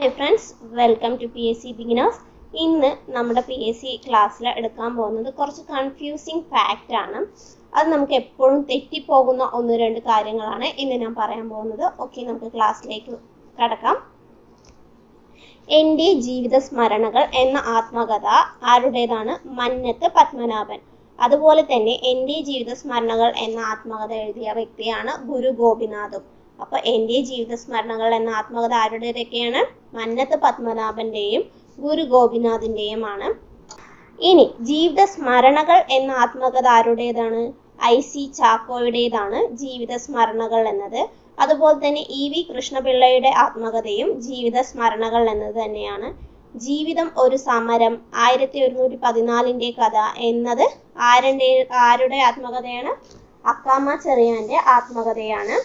Hi friends welcome to P S C beginners ഇന്ന് നമ്മുടെ P S C ക്ലാസ്സിൽ എടുക്കാൻ പോകുന്നത് കുറച്ച് കൺഫ്യൂസിങ് ഫാക്റ്റ് ആണ്. അത് നമുക്ക് എപ്പോഴും തെറ്റിപ്പോകുന്ന ഒന്ന് രണ്ട് കാര്യങ്ങളാണ് ഇന്ന് ഞാൻ പറയാൻ പോകുന്നത്. ഓക്കെ നമുക്ക് ക്ലാസ്സിലേക്ക് കടക്കാം. എന്റെ ജീവിത സ്മരണകൾ എന്ന ആത്മകഥ ആരുടേതാണ്? മന്നത്ത് പത്മനാഭൻ. അതുപോലെ തന്നെ എന്റെ ജീവിത സ്മരണകൾ എന്ന ആത്മകഥ എഴുതിയ വ്യക്തിയാണ് ഗുരു ഗോപിനാഥും. അപ്പൊ എന്റെ ജീവിത സ്മരണകൾ എന്ന ആത്മകഥ ആരുടേതൊക്കെയാണ് മന്നത്ത് പത്മനാഭന്റെയും ഗുരു ഗോപിനാഥിന്റെയുമാണ്. ഇനി ജീവിത സ്മരണകൾ എന്ന ആത്മകഥ ആരുടേതാണ് ഐ സി ചാക്കോയുടേതാണ് ജീവിത സ്മരണകൾ എന്നത്. അതുപോലെ തന്നെ ഇ വി കൃഷ്ണപിള്ളയുടെ ആത്മകഥയും ജീവിത സ്മരണകൾ എന്നത് തന്നെയാണ്. ജീവിതം ഒരു സമരം ആയിരത്തി ഒരുന്നൂറ്റി പതിനാലിന്റെ കഥ എന്നത് ആരുടെ ആരുടെ ആത്മകഥയാണ്? അക്കാമ ചെറിയാന്റെ ആത്മകഥയാണ്.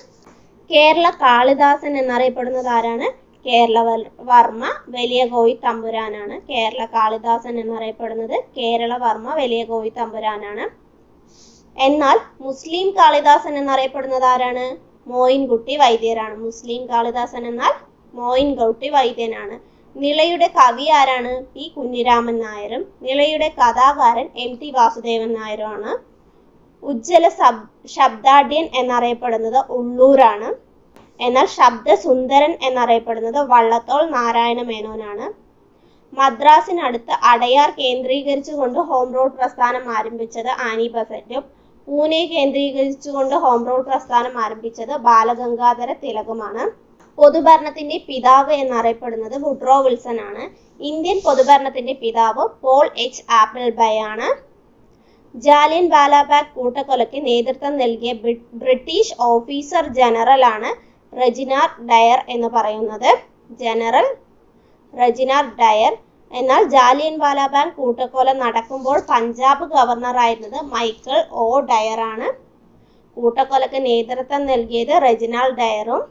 കേരള കാളിദാസൻ എന്നറിയപ്പെടുന്നത് ആരാണ്? കേരള വർമ്മ വലിയ കോയി തമ്പുരാനാണ്. കേരള കാളിദാസൻ എന്നറിയപ്പെടുന്നത് കേരള വർമ്മ വലിയ കോയി തമ്പുരാനാണ്. എന്നാൽ മുസ്ലിം കാളിദാസൻ എന്നറിയപ്പെടുന്നത് ആരാണ്? മോയിൻകുട്ടി വൈദ്യരാണ്. മുസ്ലിം കാളിദാസൻ എന്നാൽ മോയിൻകുട്ടി വൈദ്യനാണ്. നിളയുടെ കവി ആരാണ്? പി കുഞ്ഞിരാമൻ നായരും. നിളയുടെ കഥാകാരൻ എം ടി വാസുദേവൻ നായരുമാണ്. ഉജ്ജ്വല സബ് ശബ്ദാഢ്യൻ എന്നറിയപ്പെടുന്നത് ഉള്ളൂരാണ്. എന്നാൽ ശബ്ദസുന്ദരൻ എന്നറിയപ്പെടുന്നത് വള്ളത്തോൾ നാരായണ മേനോനാണ്. മദ്രാസിനടുത്ത് അടയാർ കേന്ദ്രീകരിച്ചുകൊണ്ട് ഹോം റോഡ് പ്രസ്ഥാനം ആരംഭിച്ചത് ആനി ബസറ്റും പൂനെ കേന്ദ്രീകരിച്ചുകൊണ്ട് ഹോം റോഡ് പ്രസ്ഥാനം ആരംഭിച്ചത് ബാലഗംഗാധര തിലകുമാണ്. പൊതുഭരണത്തിന്റെ പിതാവ് എന്നറിയപ്പെടുന്നത് വുഡ്രോ വിൽസൺ ആണ് ഇന്ത്യൻ പൊതുഭരണത്തിന്റെ പിതാവ് പോൾ എച്ച് ആപ്പിൾ ബൈ ആണ്. ജാലിയൻ വാലാബാഗ് കൂട്ടക്കൊലയ്ക്ക് നേതൃത്വം നൽകിയ ബ്രിട്ടീഷ് ഓഫീസർ ജനറൽ ആണ് റെജിനാർ ഡയർ എന്ന് പറയുന്നത്. ജനറൽ റെജിനാർ ഡയർ എന്നാൽ ജാലിയൻ വാലാബാഗ് കൂട്ടക്കൊല നടക്കുമ്പോൾ പഞ്ചാബ് ഗവർണർ ആയിരുന്നത് മൈക്കിൾ ഒ ഡയർ ആണ്. കൂട്ടക്കൊലയ്ക്ക് നേതൃത്വം നൽകിയത് റജിനാൾ ഡയറും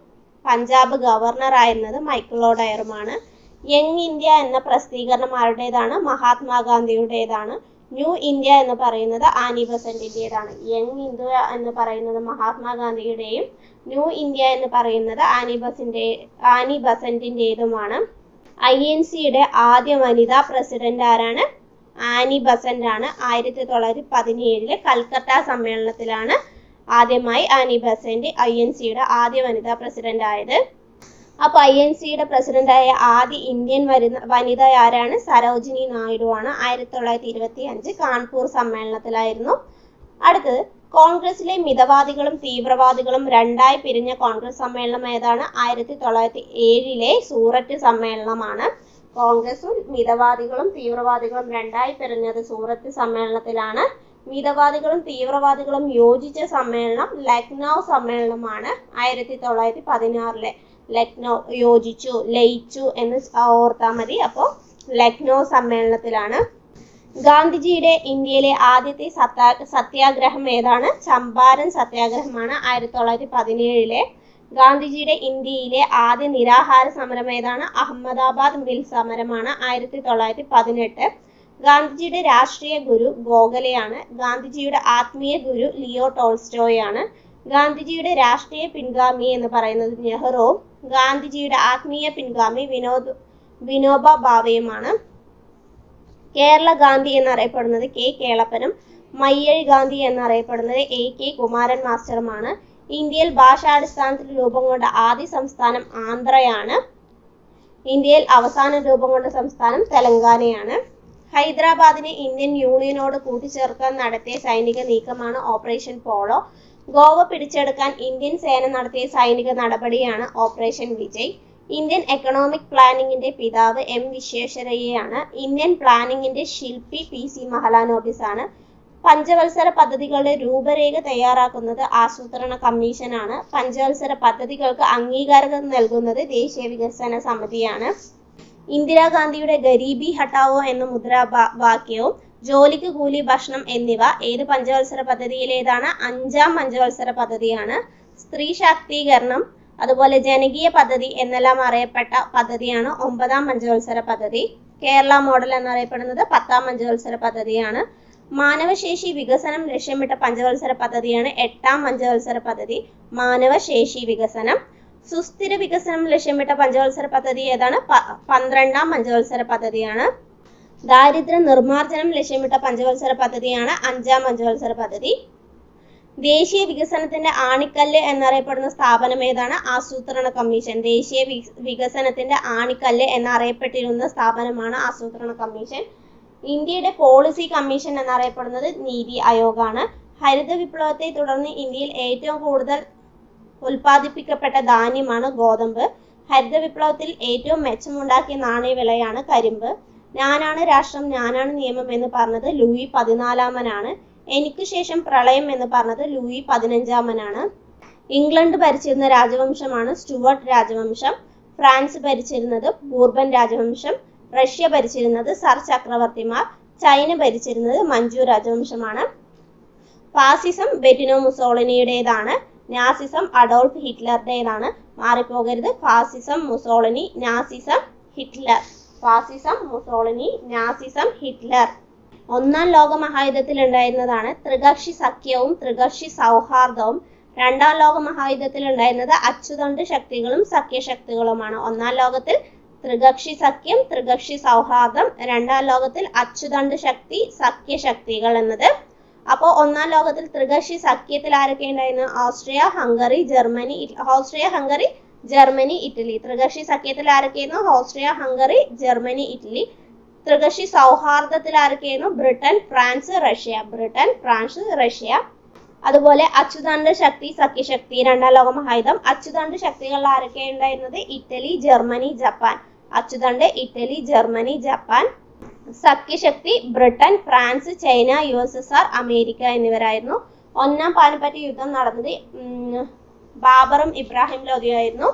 പഞ്ചാബ് ഗവർണർ ആയിരുന്നത് മൈക്കിൾ ഒ ഡയറുമാണ്. യങ് ഇന്ത്യ എന്ന പ്രസിദ്ധീകരണം ആരുടേതാണ്? മഹാത്മാഗാന്ധിയുടേതാണ്. ന്യൂ ഇന്ത്യ എന്ന് പറയുന്നത് ആനി ബസന്റിന്റെതാണ് യങ് ഇന്ത്യ എന്ന് പറയുന്നത് മഹാത്മാഗാന്ധിയുടെയും ന്യൂ ഇന്ത്യ എന്ന് പറയുന്നത് ആനി ബസിന്റെ ആനി ബസന്റിന്റെതുമാണ് ഐ എൻ സിയുടെ ആദ്യ വനിതാ പ്രസിഡന്റ് ആരാണ്? ആനി ബസന്റ് ആണ് ആയിരത്തി തൊള്ളായിരത്തി പതിനേഴിലെ കൽക്കട്ട സമ്മേളനത്തിലാണ് ആദ്യമായി ആനി ബസന്റ് ഐ എൻ സിയുടെ ആദ്യ വനിതാ പ്രസിഡന്റ് ആയത് അപ്പൊ ഐ എൻ സിയുടെ പ്രസിഡന്റായ ആദ്യ ഇന്ത്യൻ വനിത ആരാണ്? സരോജിനി നായിഡു ആണ് ആയിരത്തി തൊള്ളായിരത്തി ഇരുപത്തി അഞ്ച് കാൺപൂർ സമ്മേളനത്തിലായിരുന്നു. അടുത്തത് കോൺഗ്രസിലെ മിതവാദികളും തീവ്രവാദികളും രണ്ടായി പിരിഞ്ഞ കോൺഗ്രസ് സമ്മേളനം ഏതാണ്? ആയിരത്തി തൊള്ളായിരത്തി ഏഴിലെ സൂററ്റ് സമ്മേളനമാണ്. കോൺഗ്രസും മിതവാദികളും തീവ്രവാദികളും രണ്ടായി പിരിഞ്ഞത് സൂററ്റ് സമ്മേളനത്തിലാണ്. മിതവാദികളും തീവ്രവാദികളും യോജിച്ച സമ്മേളനം ലക്നൗ സമ്മേളനമാണ് ആയിരത്തി തൊള്ളായിരത്തി പതിനാറിലെ ലക്നൗ യോജിച്ചു ലയിച്ചു എന്ന് ഓർത്താൽ മതി. അപ്പോൾ ലക്നോ സമ്മേളനത്തിലാണ്. ഗാന്ധിജിയുടെ ഇന്ത്യയിലെ ആദ്യത്തെ സത്യാ സത്യാഗ്രഹം ഏതാണ്? ചമ്പാരൻ സത്യാഗ്രഹമാണ് ആയിരത്തി തൊള്ളായിരത്തി പതിനേഴിലെ ഗാന്ധിജിയുടെ ഇന്ത്യയിലെ ആദ്യ നിരാഹാര സമരം ഏതാണ്? അഹമ്മദാബാദ് മിൽ സമരമാണ് ആയിരത്തി തൊള്ളായിരത്തി പതിനെട്ട് ഗാന്ധിജിയുടെ രാഷ്ട്രീയ ഗുരു ഗോഖലെയാണ്. ഗാന്ധിജിയുടെ ആത്മീയ ഗുരു ലിയോ ടോൾസ്റ്റോയാണ്. ഗാന്ധിജിയുടെ രാഷ്ട്രീയ പിൻഗാമി എന്ന് പറയുന്നത് നെഹ്റുവും ഗാന്ധിജിയുടെ ആത്മീയ പിൻഗാമി വിനോദ് വിനോബ ഭാവയുമാണ് കേരള ഗാന്ധി എന്നറിയപ്പെടുന്നത് കെ കേളപ്പനും മയ്യഴി ഗാന്ധി എന്നറിയപ്പെടുന്നത് എ കെ കുമാരൻ മാസ്റ്ററുമാണ്. ഇന്ത്യയിൽ ഭാഷാടിസ്ഥാനത്തിൽ രൂപം കൊണ്ട ആദ്യ സംസ്ഥാനം ആന്ധ്രയാണ്. ഇന്ത്യയിൽ അവസാന രൂപം കൊണ്ട സംസ്ഥാനം തെലങ്കാനയാണ്. ഹൈദരാബാദിനെ ഇന്ത്യൻ യൂണിയനോട് കൂട്ടിച്ചേർക്കാൻ നടത്തിയ സൈനിക നീക്കമാണ് ഓപ്പറേഷൻ പോളോ. ഗോവ പിടിച്ചെടുക്കാൻ ഇന്ത്യൻ സേന നടത്തിയ സൈനിക നടപടിയാണ് ഓപ്പറേഷൻ വിജയ്. ഇന്ത്യൻ എക്കണോമിക് പ്ലാനിങ്ങിന്റെ പിതാവ് എം വിശ്വേശ്വരയ്യയാണ് ഇന്ത്യൻ പ്ലാനിങ്ങിന്റെ ശില്പി പി സി മഹലാനോബിസ് ആണ്. പഞ്ചവത്സര പദ്ധതികളുടെ രൂപരേഖ തയ്യാറാക്കുന്നത് ആസൂത്രണ കമ്മീഷനാണ് പഞ്ചവത്സര പദ്ധതികൾക്ക് അംഗീകാരം നൽകുന്നത് ദേശീയ വികസന സമിതിയാണ്. ഇന്ദിരാഗാന്ധിയുടെ ഗരീബി ഹട്ടാവോ എന്ന മുദ്രാവാക്യവും ജോലിക്ക് കൂലി ഭക്ഷണം എന്നിവ ഏത് പഞ്ചവത്സര പദ്ധതിയിലേതാണ്? അഞ്ചാം പഞ്ചവത്സര പദ്ധതിയാണ്. സ്ത്രീ ശാക്തീകരണം അതുപോലെ ജനകീയ പദ്ധതി എന്നെല്ലാം അറിയപ്പെട്ട പദ്ധതിയാണ് ഒമ്പതാം പഞ്ചവത്സര പദ്ധതി. കേരള മോഡൽ എന്നറിയപ്പെടുന്നത് പത്താം പഞ്ചവത്സര പദ്ധതിയാണ്. മാനവശേഷി വികസനം ലക്ഷ്യമിട്ട പഞ്ചവത്സര പദ്ധതിയാണ് എട്ടാം പഞ്ചവത്സര പദ്ധതി മാനവശേഷി വികസനം. സുസ്ഥിര വികസനം ലക്ഷ്യമിട്ട പഞ്ചവത്സര പദ്ധതി ഏതാണ്? പന്ത്രണ്ടാം പഞ്ചവത്സര പദ്ധതിയാണ്. ദാരിദ്ര്യ നിർമ്മാർജനം ലക്ഷ്യമിട്ട പഞ്ചവത്സര പദ്ധതിയാണ് അഞ്ചാം പഞ്ചവത്സര പദ്ധതി. ദേശീയ വികസനത്തിന്റെ ആണിക്കല്ല് എന്നറിയപ്പെടുന്ന സ്ഥാപനം ഏതാണ്? ആസൂത്രണ കമ്മീഷൻ. ദേശീയ വികസനത്തിന്റെ ആണിക്കല്ല് എന്നറിയപ്പെട്ടിരുന്ന സ്ഥാപനമാണ് ആസൂത്രണ കമ്മീഷൻ. ഇന്ത്യയുടെ പോളിസി കമ്മീഷൻ എന്നറിയപ്പെടുന്നത് നീതി ആയോഗാണ്. ഹരിത വിപ്ലവത്തെ തുടർന്ന് ഇന്ത്യയിൽ ഏറ്റവും കൂടുതൽ ഉൽപ്പാദിപ്പിക്കപ്പെട്ട ധാന്യമാണ് ഗോതമ്പ്. ഹരിത വിപ്ലവത്തിൽ ഏറ്റവും മെച്ചമുണ്ടാക്കിയ നാണയവിലയാണ് കരിമ്പ്. ഞാനാണ് രാഷ്ട്രം ഞാനാണ് നിയമം എന്ന് പറഞ്ഞത് ലൂയി പതിനാലാമനാണ്. എനിക്ക് ശേഷം പ്രളയം എന്ന് പറഞ്ഞത് ലൂയി പതിനഞ്ചാമനാണ്. ഇംഗ്ലണ്ട് ഭരിച്ചിരുന്ന രാജവംശമാണ് സ്റ്റുവർട്ട് രാജവംശം. ഫ്രാൻസ് ഭരിച്ചിരുന്നത് ബൂർബൻ രാജവംശം. റഷ്യ ഭരിച്ചിരുന്നത് സർ ചക്രവർത്തിമാർ. ചൈന ഭരിച്ചിരുന്നത് മഞ്ജു രാജവംശമാണ്. ഫാസിസം ബെറ്റിനോ മുസോളിനിയുടേതാണ്. നാസിസം അഡോൾഫ് ഹിറ്റ്ലറുടേതാണ്. മാറിപ്പോകരുത്. Fascism Mussolini Nazism Hitler. Fascism Mussolini Nazism Hitler. ഒന്നാം ലോക മഹായുദ്ധത്തിൽ ഉണ്ടായിരുന്നതാണ് ത്രികക്ഷി സഖ്യവും ത്രികക്ഷി സൗഹാർദ്ദവും. രണ്ടാം ലോക മഹായുദ്ധത്തിൽ ഉണ്ടായിരുന്നത് അച്ചുതണ്ട് ശക്തികളും സഖ്യശക്തികളുമാണ്. ഒന്നാം ലോകത്തിൽ ത്രികക്ഷി സഖ്യം ത്രികക്ഷി സൗഹാർദ്ദം രണ്ടാം ലോകത്തിൽ അച്ചുതണ്ട് ശക്തി സഖ്യശക്തികൾ എന്നത്. അപ്പോൾ ഒന്നാം ലോകത്തിൽ ത്രികക്ഷി സഖ്യത്തിൽ ആരൊക്കെ ഉണ്ടായിരുന്നു? Austria Hungary Germany Austria Hungary Germany Italy. ത്രികക്ഷി സഖ്യത്തിൽ ആരൊക്കെയായിരുന്നു? Austria Hungary Germany Italy. ത്രികക്ഷി സൗഹാർദ്ദത്തിൽ ആരൊക്കെയായിരുന്നു? Britain France Russia. Britain France Russia. അതുപോലെ അച്യുതാണ്ട് ശക്തി സഖ്യശക്തി രണ്ടാം ലോക മഹായുധം അച്യുതാണ്ട് ശക്തികളിൽ ആരൊക്കെ ഉണ്ടായിരുന്നത്? Italy Germany Japan. അച്യുതാണ്ട് Italy Germany Japan. സഖ്യശക്തി Britain France China U S S R America എന്നിവരായിരുന്നു. ഒന്നാം പാനിപ്പറ്റ് യുദ്ധം നടന്നത് ബാബറും ഇബ്രാഹിം ലോധിയായിരുന്നു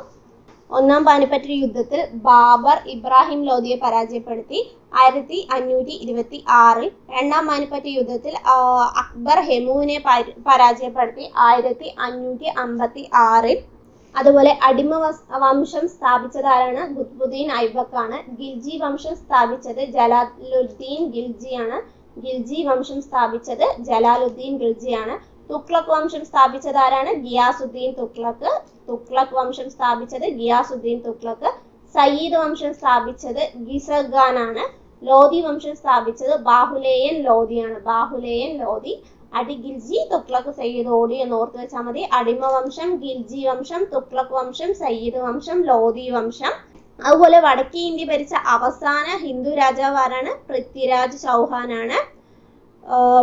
ഒന്നാം പാനിപ്പറ്റ് യുദ്ധത്തിൽ ബാബർ ഇബ്രാഹിം ലോധിയെ പരാജയപ്പെടുത്തി. ആയിരത്തി അഞ്ഞൂറ്റി ഇരുപത്തി ആറിൽ രണ്ടാം പാനിപ്പറ്റ് യുദ്ധത്തിൽ അക്ബർ ഹെമുവിനെ പരാജയപ്പെടുത്തി ആയിരത്തി അഞ്ഞൂറ്റി അമ്പത്തി ആറിൽ. അതുപോലെ അടിമ വംശം സ്ഥാപിച്ചതാരാണ്? ഖുദ്ബുദ്ദീൻ ഐബക് ആണ് ഗിൽജി വംശം സ്ഥാപിച്ചത് ജലാലുദ്ദീൻ ഗിൽജിയാണ്. ഗിൽജി വംശം സ്ഥാപിച്ചത് ജലാലുദ്ദീൻ ഗിൽജിയാണ്. തുഗ്ലക് വംശം സ്ഥാപിച്ചത് ആരാണ്? ഗിയാസുദ്ദീൻ തുക്ലക്. തുക്ലക് വംശം സ്ഥാപിച്ചത് ഗിയാസുദ്ദീൻ തുക്ലക്. സയ്യിദ് വംശം സ്ഥാപിച്ചത് ഗിസഖാൻ ആണ്. ലോധി വംശം സ്ഥാപിച്ചത് ബാഹുലേയൻ ലോധിയാണ് ബാഹുലേയൻ ലോധി അടി ഗിൽജി തുക്ലക് സയ്യിദ് ഓടി എന്ന് ഓർത്ത് വെച്ചാൽ മതി. അടിമ വംശം ഗിൽജി വംശം തുക്ലക് വംശം സയ്യിദ് വംശം ലോധി വംശം. അതുപോലെ വടക്കേ ഇന്ത്യ ഭരിച്ച അവസാന ഹിന്ദു രാജാവ് ആരാണ്? പൃഥ്വിരാജ് ചൗഹാൻ ആഹ്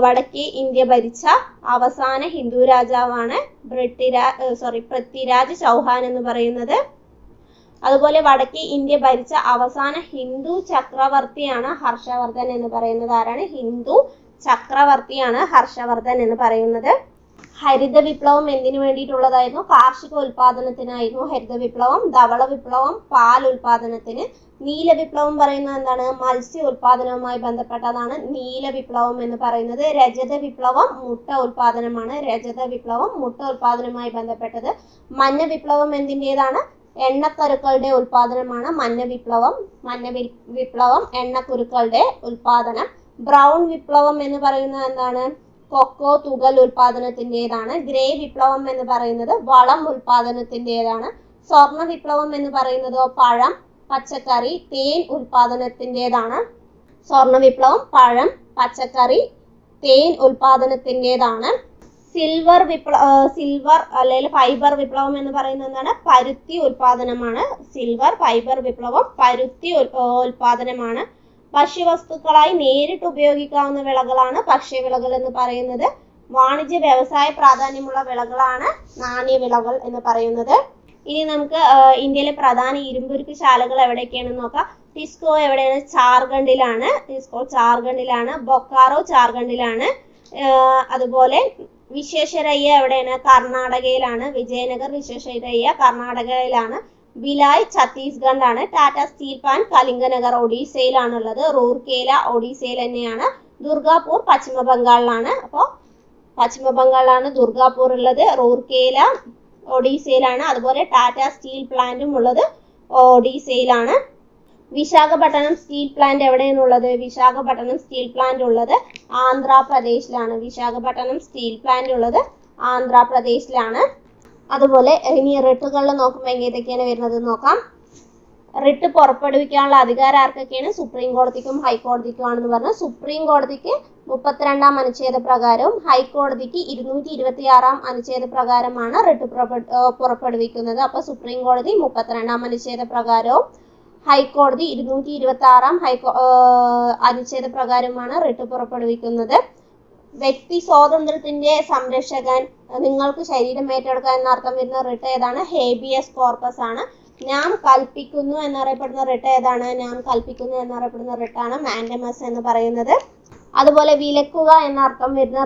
വടക്കേ ഇന്ത്യ ഭരിച്ച അവസാന ഹിന്ദു രാജാവാണ് പൃഥ്വിരാജ് സോറി പൃഥ്വിരാജ് ചൗഹാൻ എന്ന് പറയുന്നത്. അതുപോലെ വടക്കേ ഇന്ത്യ ഭരിച്ച അവസാന ഹിന്ദു ചക്രവർത്തിയാണ് ഹർഷവർദ്ധൻ എന്ന് പറയുന്നത്. ആരാണ്? ഹിന്ദു ചക്രവർത്തിയാണ് ഹർഷവർദ്ധൻ എന്ന് പറയുന്നത്. ഹരിത വിപ്ലവം എന്തിനു വേണ്ടിയിട്ടുള്ളതായിരുന്നു? കാർഷിക ഉൽപാദനത്തിനായിരുന്നു ഹരിത വിപ്ലവം ധവള വിപ്ലവം പാൽ ഉൽപാദനത്തിന് നീല വിപ്ലവം പറയുന്നത് എന്താണ്? മത്സ്യ ഉൽപാദനവുമായി ബന്ധപ്പെട്ടതാണ് നീല വിപ്ലവം എന്ന് പറയുന്നത്. രജത വിപ്ലവം മുട്ട ഉൽപാദനമാണ്. രജത വിപ്ലവം മുട്ട ഉൽപാദനവുമായി ബന്ധപ്പെട്ടത്. മഞ്ഞ വിപ്ലവം എന്തിന്റെതാണ്? എണ്ണക്കരുക്കളുടെ ഉൽപാദനമാണ് മഞ്ഞ വിപ്ലവം മഞ്ഞ വിപ്ലവം എണ്ണക്കുരുക്കളുടെ ഉൽപാദനം. ബ്രൗൺ വിപ്ലവം എന്ന് പറയുന്നത് എന്താണ്? കൊക്കോ തുകൽ ഉൽപാദനത്തിന്റെതാണ് ഗ്രേ വിപ്ലവം എന്ന് പറയുന്നത് വളം ഉൽപാദനത്തിന്റെതാണ് സ്വർണ വിപ്ലവം എന്ന് പറയുന്നത് പഴം പച്ചക്കറി തേൻ ഉൽപാദനത്തിന്റെതാണ് സ്വർണ വിപ്ലവം പഴം പച്ചക്കറി തേൻ ഉൽപാദനത്തിന്റെതാണ് സിൽവർ വിപ്ല സിൽവർ അല്ലെങ്കിൽ ഫൈബർ വിപ്ലവം എന്ന് പറയുന്നത് എന്താണ്? പരുത്തി ഉൽപാദനമാണ് സിൽവർ ഫൈബർ വിപ്ലവം പരുത്തി ഉൽപാദനമാണ്. ഭക്ഷ്യവസ്തുക്കളായി നേരിട്ട് ഉപയോഗിക്കാവുന്ന വിളകളാണ് ഭക്ഷ്യവിളകൾ എന്ന് പറയുന്നത്. വാണിജ്യ വ്യവസായ പ്രാധാന്യമുള്ള വിളകളാണ് നാണ്യവിളകൾ എന്ന് പറയുന്നത്. ഇനി നമുക്ക് ഇന്ത്യയിലെ പ്രധാന ഇരുമ്പുരുക്ക് ശാലകൾ എവിടെയൊക്കെയാണെന്ന് നോക്കാം. ടിസ്കോ എവിടെയാണ്? ജാർഖണ്ഡിലാണ് ടിസ്കോ ജാർഖണ്ഡിലാണ് ബൊക്കാറോ ജാർഖണ്ഡിലാണ് അതുപോലെ വിശ്വേശ്വരയ്യ എവിടെയാണ്? കർണാടകയിലാണ്. വിജയനഗർ വിശ്വേശ്വരയ്യ കർണാടകയിലാണ്. ഭിലായ് ഛത്തീസ്ഗഡിലാണ് ടാറ്റ സ്റ്റീൽ പ്ലാന്റ് കലിംഗനഗർ ഒഡീസയിലാണുള്ളത്. റൂർക്കേല ഒഡീസയിൽ തന്നെയാണ്. ദുർഗാപൂർ പശ്ചിമ ബംഗാളിലാണ് അപ്പോൾ പശ്ചിമ ബംഗാളിലാണ് ദുർഗാപൂർ ഉള്ളത്. റൂർക്കേല ഒഡീസയിലാണ്. അതുപോലെ ടാറ്റ സ്റ്റീൽ പ്ലാന്റും ഉള്ളത് ഒഡീസയിലാണ്. വിശാഖപട്ടണം സ്റ്റീൽ പ്ലാന്റ് എവിടെയാണുള്ളത്? വിശാഖപട്ടണം സ്റ്റീൽ പ്ലാന്റ് ഉള്ളത് ആന്ധ്രാപ്രദേശിലാണ്. വിശാഖപട്ടണം സ്റ്റീൽ പ്ലാന്റ് ഉള്ളത് ആന്ധ്രാപ്രദേശിലാണ്. അതുപോലെ ഇനി റിട്ടുകളിൽ നോക്കുമ്പോൾ ഏതൊക്കെയാണ് വരുന്നത് നോക്കാം. റിട്ട് പുറപ്പെടുവിക്കാനുള്ള അധികാരം ആർക്കൊക്കെയാണ്? സുപ്രീം കോടതിക്കും ഹൈക്കോടതിക്കും ആണെന്ന് പറഞ്ഞാൽ സുപ്രീം കോടതിക്ക് മുപ്പത്തിരണ്ടാം അനുച്ഛേദ പ്രകാരവും ഹൈക്കോടതിക്ക് ഇരുന്നൂറ്റി ഇരുപത്തി ആറാം അനുച്ഛേദ പ്രകാരമാണ് റിട്ട് പുറപ്പെടുവിക്കുന്നത്. അപ്പൊ സുപ്രീം കോടതി മുപ്പത്തിരണ്ടാം അനുച്ഛേദ പ്രകാരവും ഹൈക്കോടതി ഇരുന്നൂറ്റി ഇരുപത്തി ആറാം ഹൈക്കോ അനുച്ഛേദ പ്രകാരമാണ് റിട്ട് പുറപ്പെടുവിക്കുന്നത്. വ്യക്തി സ്വാതന്ത്ര്യത്തിന്റെ സംരക്ഷകൻ നിങ്ങൾക്ക് ശരീരം ഏറ്റെടുക്കുക എന്ന അർത്ഥം വരുന്ന റിട്ട് ഏതാണ്? ഹേബിയസ് കോർപ്പസ് ആണ്. ഞാൻ കൽപ്പിക്കുന്നു എന്നറിയപ്പെടുന്ന റിട്ട് ഏതാണ്? ഞാൻ കൽപ്പിക്കുന്നു എന്നറിയപ്പെടുന്ന റിട്ടാണ് മാൻഡമസ് എന്ന് പറയുന്നത്. അതുപോലെ വിലക്കുക എന്ന അർത്ഥം വരുന്ന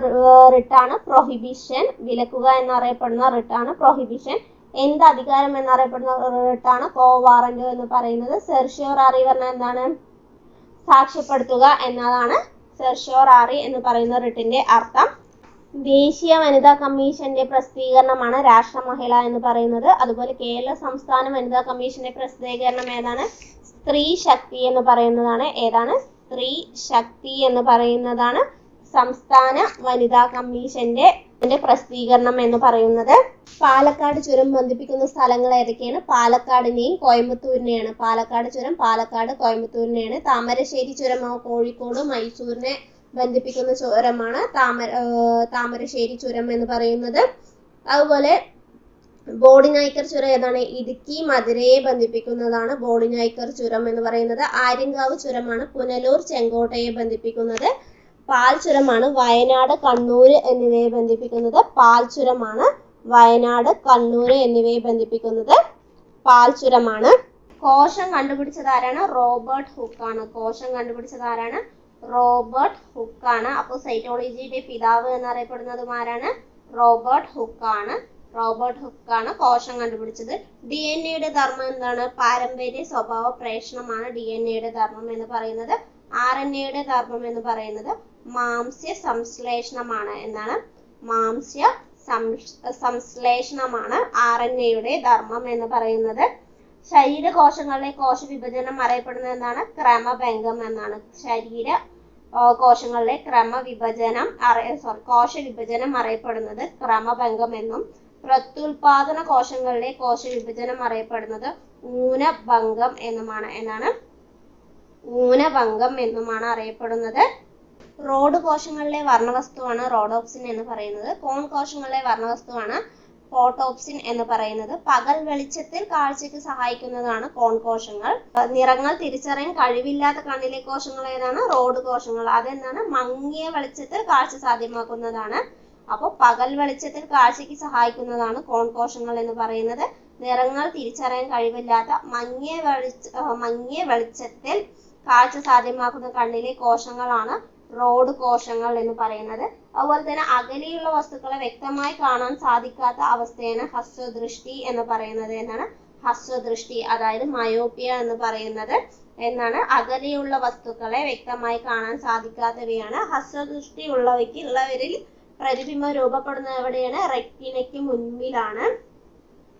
റിട്ടാണ് പ്രൊഹിബിഷൻ വിലക്കുക എന്നറിയപ്പെടുന്ന റിട്ടാണ് പ്രൊഹിബിഷൻ എന്ത് അധികാരം എന്നറിയപ്പെടുന്ന റിട്ടാണ് കോ വാറന്റ് എന്ന് പറയുന്നത്. സെർഷ്യോർ ആറി പറഞ്ഞാൽ എന്താണ്? സാക്ഷ്യപ്പെടുത്തുക എന്നതാണ്. സെർഷ്യോർ ആറി എന്ന് പറയുന്ന റിട്ടിന്റെ അർത്ഥം. ദേശീയ വനിതാ കമ്മീഷന്റെ പ്രസിദ്ധീകരണമാണ് രാഷ്ട്ര മഹിള എന്ന് പറയുന്നത്. അതുപോലെ കേരള സംസ്ഥാന വനിതാ കമ്മീഷന്റെ പ്രസിദ്ധീകരണം ഏതാണ്? സ്ത്രീ ശക്തി എന്ന് പറയുന്നതാണ്. ഏതാണ്? സ്ത്രീ ശക്തി എന്ന് പറയുന്നതാണ് സംസ്ഥാന വനിതാ കമ്മീഷന്റെ പ്രസിദ്ധീകരണം എന്ന് പറയുന്നത്. പാലക്കാട് ചുരം ബന്ധിപ്പിക്കുന്ന സ്ഥലങ്ങൾ ഏതൊക്കെയാണ്? പാലക്കാടിനെയും കോയമ്പത്തൂരിനെയാണ്. പാലക്കാട് ചുരം പാലക്കാട് കോയമ്പത്തൂരിനെയാണ്. താമരശ്ശേരി ചുരം കോഴിക്കോട് മൈസൂരിനെ ബന്ധിപ്പിക്കുന്ന ചുരമാണ് താമര താമരശ്ശേരി ചുരം എന്ന് പറയുന്നത്. അതുപോലെ ബോഡിനായ്ക്കർ ചുരം ഏതാണ്? ഇടുക്കി മധുരയെ ബന്ധിപ്പിക്കുന്നതാണ് ബോഡിനായ്ക്കർ ചുരം എന്ന് പറയുന്നത്. ആര്യങ്കാവ് ചുരമാണ് പുനലൂർ ചെങ്കോട്ടയെ ബന്ധിപ്പിക്കുന്നത്. പാൽ ചുരമാണ് വയനാട് കണ്ണൂർ എന്നിവയെ ബന്ധിപ്പിക്കുന്നത്. പാൽ ചുരമാണ് വയനാട് കണ്ണൂർ എന്നിവയെ ബന്ധിപ്പിക്കുന്നത്. പാൽ ചുരമാണ്. കോശം കണ്ടുപിടിച്ചത് ആരാണ്? റോബർട്ട് ഹുക്കാണ്. കോശം കണ്ടുപിടിച്ചത് ആരാണ്? റോബർട്ട് ഹുക്കാണ്. അപ്പോൾ സൈറ്റോളജിയുടെ പിതാവ് എന്നറിയപ്പെടുന്നതും ആരാണ്? റോബർട്ട് ഹുക്കാണ്. റോബർട്ട് ഹുക്കാണ് കോശം കണ്ടുപിടിച്ചത്. ഡി എൻ എയുടെ ധർമ്മം എന്താണ്? പാരമ്പര്യ സ്വഭാവ പ്രേഷണമാണ് ഡി എൻ എയുടെ ധർമ്മം എന്ന് പറയുന്നത്. ആർ എൻ എയുടെ ധർമ്മം എന്ന് പറയുന്നത് മാംസ്യ സംശ്ലേഷണമാണ് എന്നാണ്. മാംസ്യ സംശ്ലേഷണമാണ് ആർ എൻ എയുടെ ധർമ്മം എന്ന് പറയുന്നത്. ശരീരകോശങ്ങളിലെ കോശ വിഭജനം അറിയപ്പെടുന്നത് എന്താണ് ക്രമഭംഗം എന്നാണ്. ശരീര കോശങ്ങളിലെ ക്രമവിഭജനം അറിയ സോറി കോശ വിഭജനം അറിയപ്പെടുന്നത് ക്രമഭംഗം എന്നും പ്രത്യുൽപാദന കോശങ്ങളിലെ കോശ വിഭജനം അറിയപ്പെടുന്നത് ഊനഭംഗം എന്നുമാണ്. എന്നാണ്? ഊനഭംഗം എന്നുമാണ് അറിയപ്പെടുന്നത്. റോഡ് കോശങ്ങളിലെ വർണവസ്തുവാണ് റോഡോപ്സിൻ എന്ന് പറയുന്നത്. കോൺ കോശങ്ങളിലെ വർണവസ്തുവാണ് ഫോട്ടോപ്സിൻ എന്ന് പറയുന്നത് പകൽ വെളിച്ചത്തിൽ കാഴ്ചയ്ക്ക് സഹായിക്കുന്നതാണ് കോൺ കോശങ്ങൾ നിറങ്ങൾ തിരിച്ചറിയാൻ കഴിവില്ലാത്ത കണ്ണിലെ കോശങ്ങൾ ഏതാണ്? റോഡ് കോശങ്ങൾ. അതെന്താണ്? മങ്ങിയ വെളിച്ചത്തിൽ കാഴ്ച സാധ്യമാക്കുന്നതാണ്. അപ്പോൾ പകൽ വെളിച്ചത്തിൽ കാഴ്ചയ്ക്ക് സഹായിക്കുന്നതാണ് കോൺ കോശങ്ങൾ എന്ന് പറയുന്നത്. നിറങ്ങൾ തിരിച്ചറിയാൻ കഴിവില്ലാത്ത മങ്ങിയ വെളിച്ച മങ്ങിയ വെളിച്ചത്തിൽ കാഴ്ച സാധ്യമാക്കുന്ന കണ്ണിലെ കോശങ്ങളാണ് റോഡ് കോശങ്ങൾ എന്ന് പറയുന്നത്. അതുപോലെ തന്നെ അകലെയുള്ള വസ്തുക്കളെ വ്യക്തമായി കാണാൻ സാധിക്കാത്ത അവസ്ഥയാണ് ഹസ്വദൃഷ്ടി എന്ന് പറയുന്നത് എന്നാണ്. ഹസ്വദൃഷ്ടി അതായത് മയോപ്പിയ എന്ന് പറയുന്നത് എന്നാണ്. അകലെയുള്ള വസ്തുക്കളെ വ്യക്തമായി കാണാൻ സാധിക്കാത്തവയാണ്. ഹസ്വദൃഷ്ടി ഉള്ളവയ്ക്ക് ഉള്ളവരിൽ പ്രതിബിംബം രൂപപ്പെടുന്നത് എവിടെയാണ്? റെറ്റിനയ്ക്ക് മുൻപിലാണ്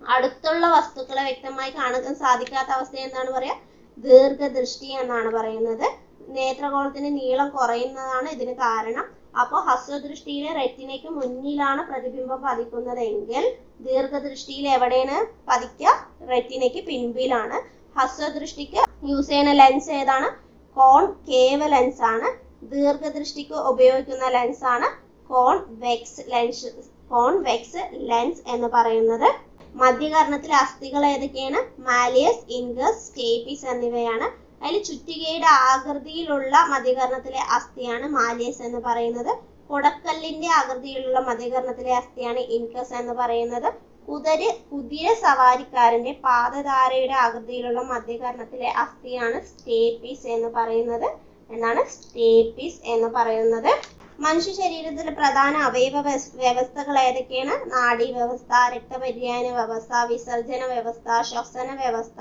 അടുത്തുള്ള വസ്തുക്കളെ വ്യക്തമായി കാണാൻ സാധിക്കാത്ത അവസ്ഥ എന്താണ് പറയാ? ദീർഘദൃഷ്ടി എന്നാണ് പറയുന്നത്. നേത്രഗോളത്തിന്റെ നീളം കുറയുന്നതാണ് ഇതിന് കാരണം. അപ്പോൾ ഹസ്വദൃഷ്ടിയിലെ റെറ്റിനയ്ക്ക് മുന്നിലാണ് പ്രതിബിംബം പതിക്കുന്നതെങ്കിൽ ദീർഘദൃഷ്ടിയിൽ എവിടെയാണ് പതിക്കുക? റെറ്റിനയ്ക്ക് പിൻപിലാണ്. ഹസ്വദൃഷ്ടിക്ക് യൂസ് ചെയ്യുന്ന ലെൻസ് ഏതാണ്? കോൺ കേവ് ലെൻസ് ആണ്. ദീർഘദൃഷ്ടിക്ക് ഉപയോഗിക്കുന്ന ലെൻസ് ആണ് കോൺ വെക്സ് ലെൻസ് കോൺ വെക്സ് ലെൻസ് എന്ന് പറയുന്നത്. മധ്യകർണത്തിലെ അസ്ഥികൾ ഏതൊക്കെയാണ്? മാലിയസ് ഇൻഗസ് സ്റ്റേപ്പിസ് എന്നിവയാണ്. അതിൽ ചുറ്റികയുടെ ആകൃതിയിലുള്ള മധ്യകർണത്തിലെ അസ്ഥിയാണ് മാലിയസ് എന്ന് പറയുന്നത്. കൊടക്കല്ലിന്റെ ആകൃതിയിലുള്ള മധ്യകർണത്തിലെ അസ്ഥിയാണ് ഇൻകസ് എന്ന് പറയുന്നത്. കുതിര കുതിര സവാരിക്കാരന്റെ പാദധാരയുടെ ആകൃതിയിലുള്ള മധ്യകർണത്തിലെ അസ്ഥിയാണ് സ്റ്റേപ്പീസ് എന്ന് പറയുന്നത്. എന്നാണ് സ്റ്റേപ്പീസ് എന്ന് പറയുന്നത്. മനുഷ്യ ശരീരത്തിലെ പ്രധാന അവയവ വ്യവസ്ഥകൾ ഏതൊക്കെയാണ്? നാഡീ വ്യവസ്ഥ രക്തപര്യായന വ്യവസ്ഥ വിസർജന വ്യവസ്ഥ ശ്വസന വ്യവസ്ഥ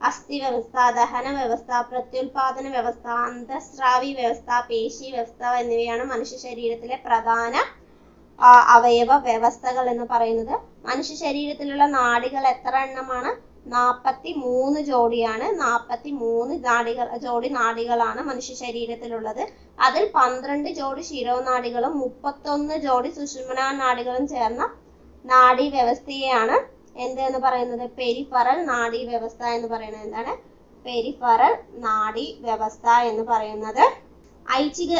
അസ്ഥി വ്യവസ്ഥ ദഹന വ്യവസ്ഥ പ്രത്യുൽപാദന വ്യവസ്ഥ അന്തസ്രാവി വ്യവസ്ഥ പേശി വ്യവസ്ഥ എന്നിവയാണ് മനുഷ്യ ശരീരത്തിലെ പ്രധാന അവയവ വ്യവസ്ഥകൾ എന്ന് പറയുന്നത്. മനുഷ്യ ശരീരത്തിലുള്ള നാഡികൾ എത്ര എണ്ണമാണ്? നാപ്പത്തി മൂന്ന് ജോഡിയാണ്. നാപ്പത്തി മൂന്ന് നാഡികൾ ജോഡി നാഡികളാണ് മനുഷ്യ ശരീരത്തിലുള്ളത് അതിൽ പന്ത്രണ്ട് ജോഡി ശിരോനാഡികളും മുപ്പത്തൊന്ന് ജോഡി സുഷുമ്നാ നാഡികളും ചേർന്ന നാഡീ വ്യവസ്ഥയെയാണ് എന്ത് എന്ന് പറയുന്നത്? പെരിഫറൽ നാഡീ വ്യവസ്ഥ എന്ന് പറയുന്നത് എന്താണ്? പെരിഫറൽ നാഡീ വ്യവസ്ഥ എന്ന് പറയുന്നത്. ഐച്ഛിക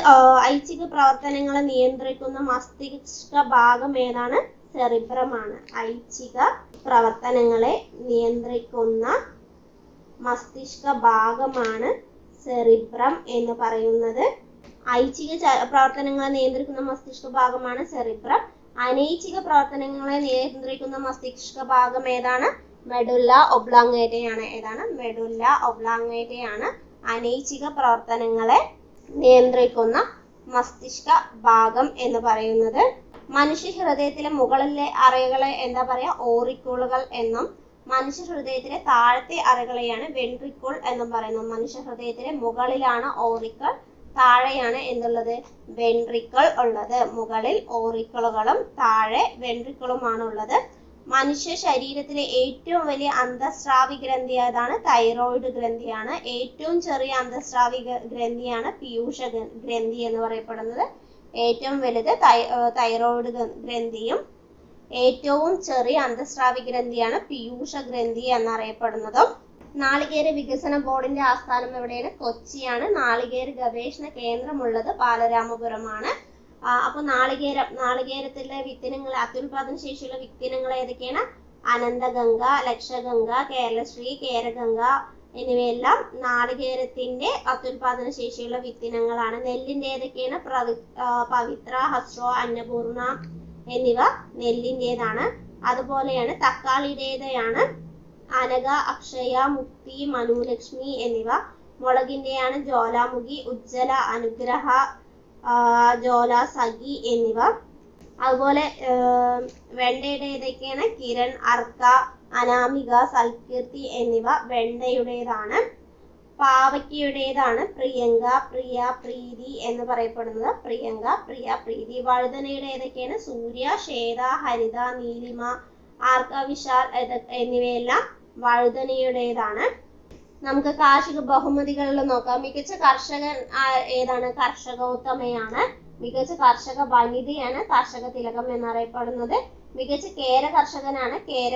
ഐച്ഛിക പ്രവർത്തനങ്ങളെ നിയന്ത്രിക്കുന്ന മസ്തിഷ്ക ഭാഗം ഏതാണ്? സെറിബ്രമാണ്. ഐച്ഛിക പ്രവർത്തനങ്ങളെ നിയന്ത്രിക്കുന്ന മസ്തിഷ്ക ഭാഗമാണ് സെറിബ്രം എന്ന് പറയുന്നത്. ഐച്ഛിക പ്രവർത്തനങ്ങളെ നിയന്ത്രിക്കുന്ന മസ്തിഷ്ക ഭാഗമാണ് സെറിബ്രം. അനൈച്ഛിക പ്രവർത്തനങ്ങളെ നിയന്ത്രിക്കുന്ന മസ്തിഷ്ക ഭാഗം ഏതാണ്? മെഡുല്ല ഒബ്ലാങ്ങേറ്റയാണ്. ഏതാണ്? മെഡുല്ല ഒബ്ലാങ്ങേറ്റയാണ്. അനൈച്ഛിക പ്രവർത്തനങ്ങളെ നിയന്ത്രിക്കുന്ന മസ്തിഷ്ക ഭാഗം എന്ന് പറയുന്നത്. മനുഷ്യ ഹൃദയത്തിലെ മുകളിലെ അറകളെ എന്താ പറയാ? ഓറിക്കോളുകൾ എന്നും മനുഷ്യ ഹൃദയത്തിലെ താഴത്തെ അറകളെയാണ് വെൻട്രിക്കിൾ എന്നും പറയുന്നത്. മനുഷ്യ ഹൃദയത്തിലെ മുകളിലാണ് ഓറിക്കൾ താഴെയാണ് എന്തുള്ളത്? വെൻട്രിക്കൾ ഉള്ളത്. മുകളിൽ ഓറിക്കിളുകളും താഴെ വെൻട്രിക്കിളുമാണ് ഉള്ളത് മനുഷ്യ ശരീരത്തിലെ ഏറ്റവും വലിയ അന്തസ്രാവി ഗ്രന്ഥി ഏതാണ്? തൈറോയിഡ് ഗ്രന്ഥിയാണ്. ഏറ്റവും ചെറിയ അന്തസ്രാവി ഗ്രന്ഥിയാണ് പീയൂഷ ഗ്രന്ഥി എന്ന് പറയപ്പെടുന്നത്. ഏറ്റവും വലുത് തൈറോയിഡ് ഗ്രന്ഥിയും ഏറ്റവും ചെറിയ അന്തസ്രാവി ഗ്രന്ഥിയാണ് പീയൂഷ ഗ്രന്ഥി എന്നറിയപ്പെടുന്നതും. നാളികേര വികസന ബോർഡിന്റെ ആസ്ഥാനം എവിടെയാണ്? കൊച്ചിയാണ്. നാളികേര ഗവേഷണ കേന്ദ്രമുള്ളത് പാലരാമപുരമാണ്. അപ്പോൾ അപ്പൊ നാളികേരം നാളികേരത്തിലെ വിത്തിനങ്ങൾ അത്യുൽപാദന ശേഷിയുള്ള വിത്തിനങ്ങൾ ഏതൊക്കെയാണ്? അനന്തഗംഗ ലക്ഷഗംഗ കേരളശ്രീ കേരഗംഗ എന്നിവയെല്ലാം നാളികേരത്തിന്റെ അത്യുൽപാദന ശേഷിയുള്ള വിത്തിനങ്ങളാണ്. നെല്ലിന്റെ ഏതൊക്കെയാണ്? പവിത്ര ഹസ്രോ അന്നപൂർണ എന്നിവ നെല്ലിന്റെതാണ് അതുപോലെയാണ് തക്കാളിയുടേതാണ്. അനഘ അക്ഷയ മുക്തി മനുലക്ഷ്മി എന്നിവ. മുളകിന്റെയാണ് ജ്വാലാമുഖി ഉജ്ജ്വല അനുഗ്രഹ ജ്വാല സഖി എന്നിവ. അതുപോലെ ഏർ, വെണ്ടയുടെ ഏതൊക്കെയാണ് കിരൺ അർക്ക അനാമിക സൽകീർത്തി എന്നിവ വെണ്ടയുടേതാണ്. പാവയ്ക്കയുടേതാണ് പ്രിയങ്ക പ്രിയ പ്രീതി എന്ന് പറയപ്പെടുന്നത്. പ്രിയങ്ക പ്രിയ പ്രീതി. വഴുതനയുടെ ഏതൊക്കെയാണ് സൂര്യ ശ്വേത ഹരിത നീലിമ ആർക്ക വിശാൽ എന്നിവയെല്ലാം വഴുതനയുടേതാണ് നമുക്ക് കാർഷിക ബഹുമതികളിൽ നോക്കാം. മികച്ച കർഷകൻ ഏതാണ്? കർഷകോത്തമയാണ്. മികച്ച കർഷക വനിതയാണ് കർഷക തിലകം എന്നറിയപ്പെടുന്നത്. മികച്ച കേര കർഷകനാണ് കേര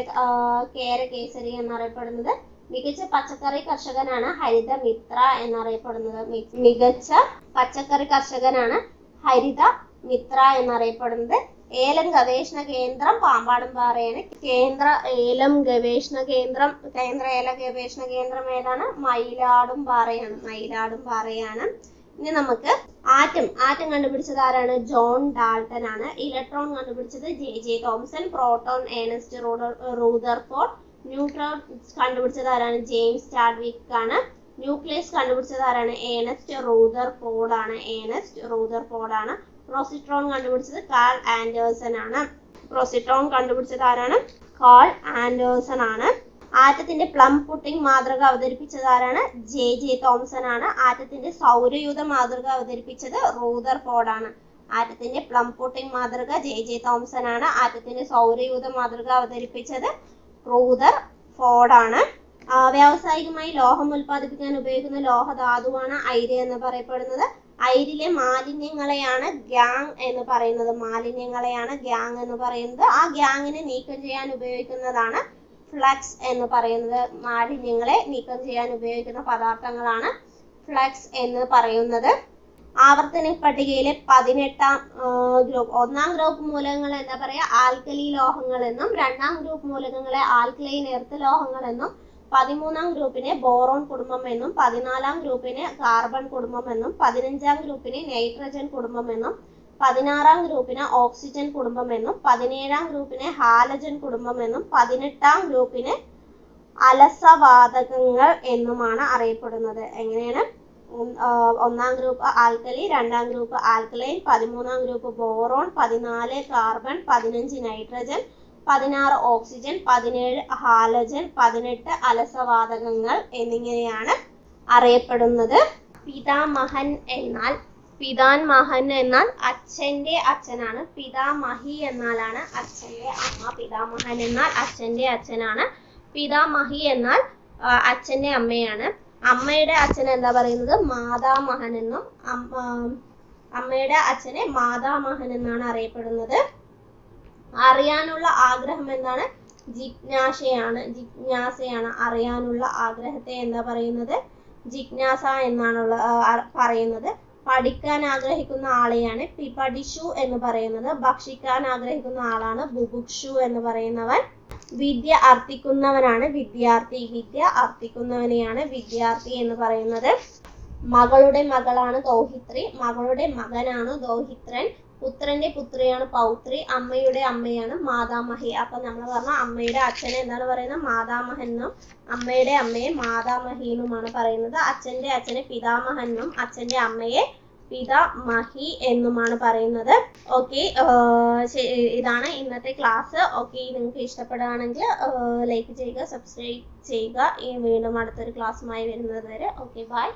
കേര കേസരി എന്നറിയപ്പെടുന്നത്. മികച്ച പച്ചക്കറി കർഷകനാണ് ഹരിത മിത്ര എന്നറിയപ്പെടുന്നത്. മികച്ച പച്ചക്കറി കർഷകനാണ് ഹരിത മിത്ര എന്നറിയപ്പെടുന്നത്. ഏലം ഗവേഷണ കേന്ദ്രം പാമ്പാടുംപാറയാണ്. കേന്ദ്ര ഏലം ഗവേഷണ കേന്ദ്രം കേന്ദ്ര ഏല ഗവേഷണ കേന്ദ്രം ഏതാണ്? മയിലാടുംപാറയാണ് മയിലാടുംപാറയാണ്. ഇനി നമുക്ക് ആറ്റം ആറ്റം കണ്ടുപിടിച്ചത് ആരാണ്? ജോൺ ഡാൾട്ടൺ ആണ്. ഇലക്ട്രോൺ കണ്ടുപിടിച്ചത് J J Thomson proton Ernest Rutherford neutron കണ്ടുപിടിച്ചത് ആരാണ്? ജെയിംസ് ചാഡ്വിക് ആണ്. ന്യൂക്ലിയസ് കണ്ടുപിടിച്ചത് ആരാണ്? ഏണസ്റ്റ് റൂദർ ഫോർഡ് ആണ്. ഏണസ്റ്റ് റൂദർ ഫോർഡ് ആണ്. പ്രോസിട്രോൺ കണ്ടുപിടിച്ചത് കാൾ ആൻഡേഴ്സൺ ആണ്. പ്രോസിട്രോൺ കണ്ടുപിടിച്ചത് ആരാണ്? കാൾ ആൻഡേഴ്സൺ ആണ്. ആറ്റത്തിന്റെ പ്ലം പുട്ടിംഗ് മാതൃക അവതരിപ്പിച്ചത് ആരാണ്? ജെ ജെ തോംസൺ ആണ്. ആറ്റത്തിന്റെ സൗരയൂഥ മാതൃക അവതരിപ്പിച്ചത് റൂദർ ഫോർഡ് ആണ്. ആറ്റത്തിന്റെ പ്ലം പുട്ടിംഗ് മാതൃക ജെ ജെ തോംസൺ ആണ്. ആറ്റത്തിന്റെ സൗരയൂഥ മാതൃക അവതരിപ്പിച്ചത് റൂദർ ഫോർഡ് ആണ്. ആ, വ്യാവസായികമായി ലോഹം ഉൽപ്പാദിപ്പിക്കാൻ ഉപയോഗിക്കുന്ന ലോഹധാതുവാണ് ഐര എന്ന് പറയപ്പെടുന്നത്. ഐരിലെ മാലിന്യങ്ങളെയാണ് ഗ്യാങ് എന്ന് പറയുന്നത്. മാലിന്യങ്ങളെയാണ് ഗ്യാങ് എന്ന് പറയുന്നത്. ആ ഗ്യാങ്ങിനെ നീക്കം ചെയ്യാൻ ഉപയോഗിക്കുന്നതാണ് ഫ്ലക്സ് എന്ന് പറയുന്നത്. മാലിന്യങ്ങളെ നീക്കം ചെയ്യാൻ ഉപയോഗിക്കുന്ന പദാർത്ഥങ്ങളാണ് ഫ്ലക്സ് എന്ന് പറയുന്നത്. ആവർത്തന പട്ടികയിലെ പതിനെട്ടാം ഗ്രൂപ്പ് ഒന്നാം ഗ്രൂപ്പ് മൂലകങ്ങൾ എന്താ പറയാ ആൽക്കലി ലോഹങ്ങൾ എന്നും രണ്ടാം ഗ്രൂപ്പ് മൂലകങ്ങളെ ആൽക്കലൈൻ എർത്ത് ലോഹങ്ങൾ എന്നും പതിമൂന്നാം ഗ്രൂപ്പിനെ ബോറോൺ കുടുംബം എന്നും പതിനാലാം ഗ്രൂപ്പിനെ കാർബൺ കുടുംബം എന്നും പതിനഞ്ചാം ഗ്രൂപ്പിനെ നൈട്രജൻ കുടുംബം എന്നും പതിനാറാം ഗ്രൂപ്പിന് ഓക്സിജൻ കുടുംബം എന്നും പതിനേഴാം ഗ്രൂപ്പിനെ ഹാലജൻ കുടുംബം എന്നും പതിനെട്ടാം ഗ്രൂപ്പിനെ അലസവാതകങ്ങൾ എന്നുമാണ് അറിയപ്പെടുന്നത്. എങ്ങനെയാണ്? ഒന്നാം ഗ്രൂപ്പ് ആൽക്കലി രണ്ടാം ഗ്രൂപ്പ് ആൽക്കലൈൻ പതിമൂന്നാം ഗ്രൂപ്പ് ബോറോൺ പതിനാല് കാർബൺ പതിനഞ്ച് നൈട്രജൻ പതിനാറ് ഓക്സിജൻ പതിനേഴ് ഹാലജൻ പതിനെട്ട് അലസവാതകങ്ങൾ എന്നിങ്ങനെയാണ് അറിയപ്പെടുന്നത്. പിതാമഹൻ എന്നാൽ പിതാൻ മഹൻ എന്നാൽ അച്ഛന്റെ അച്ഛനാണ്. പിതാമഹി എന്നാലാണ് അച്ഛന്റെ അമ്മ. പിതാമഹൻ എന്നാൽ അച്ഛന്റെ അച്ഛനാണ്. പിതാമഹി എന്നാൽ അച്ഛന്റെ അമ്മയാണ്. അമ്മയുടെ അച്ഛൻ എന്താ പറയുന്നത്? മാതാമഹൻ എന്നും അമ്മ- അമ്മയുടെ അച്ഛനെ മാതാമഹൻ എന്നാണ് അറിയപ്പെടുന്നത്. അറിയാനുള്ള ആഗ്രഹം എന്താണ്? ജിജ്ഞാസയാണ്. ജിജ്ഞാസയാണ് അറിയാനുള്ള ആഗ്രഹത്തെ എന്താ പറയുന്നത്? ജിജ്ഞാസ എന്നാണുള്ള പറയുന്നത്. പഠിക്കാൻ ആഗ്രഹിക്കുന്ന ആളെയാണ് പിപടിഷു എന്ന് പറയുന്നത്. ഭക്ഷിക്കാൻ ആഗ്രഹിക്കുന്ന ആളാണ് ബുഭുക്ഷു എന്ന് പറയുന്നവൻ. വിദ്യ അർത്ഥിക്കുന്നവനാണ് വിദ്യാർത്ഥി. വിദ്യ അർത്ഥിക്കുന്നവനെയാണ് വിദ്യാർത്ഥി എന്ന് പറയുന്നത്. മകളുടെ മകളാണ് ദൗഹിത്രി മകളുടെ മകനാണ് ദൗഹിത്രൻ പുത്രന്റെ പുത്രിയാണ് പൗത്രി അമ്മയുടെ അമ്മയാണ് മാതാമഹി. അപ്പൊ നമ്മൾ പറഞ്ഞ അമ്മയുടെ അച്ഛനെ എന്താണ് പറയുന്നത്? മാതാമഹൻ എന്നും അമ്മയുടെ അമ്മയെ മാതാമഹി എന്നുമാണ് പറയുന്നത്. അച്ഛന്റെ അച്ഛനെ പിതാമഹനും അച്ഛന്റെ അമ്മയെ പിതാമഹി എന്നുമാണ് പറയുന്നത്. ഓക്കെ ഇതാണ് ഇന്നത്തെ ക്ലാസ്. ഓക്കെ നിങ്ങൾക്ക് ഇഷ്ടപ്പെടുകയാണെങ്കിൽ ലൈക്ക് ചെയ്യുക സബ്സ്ക്രൈബ് ചെയ്യുക. വീണ്ടും അടുത്തൊരു ക്ലാസ്സുമായി വരുന്നത് വരെ. Okay bye.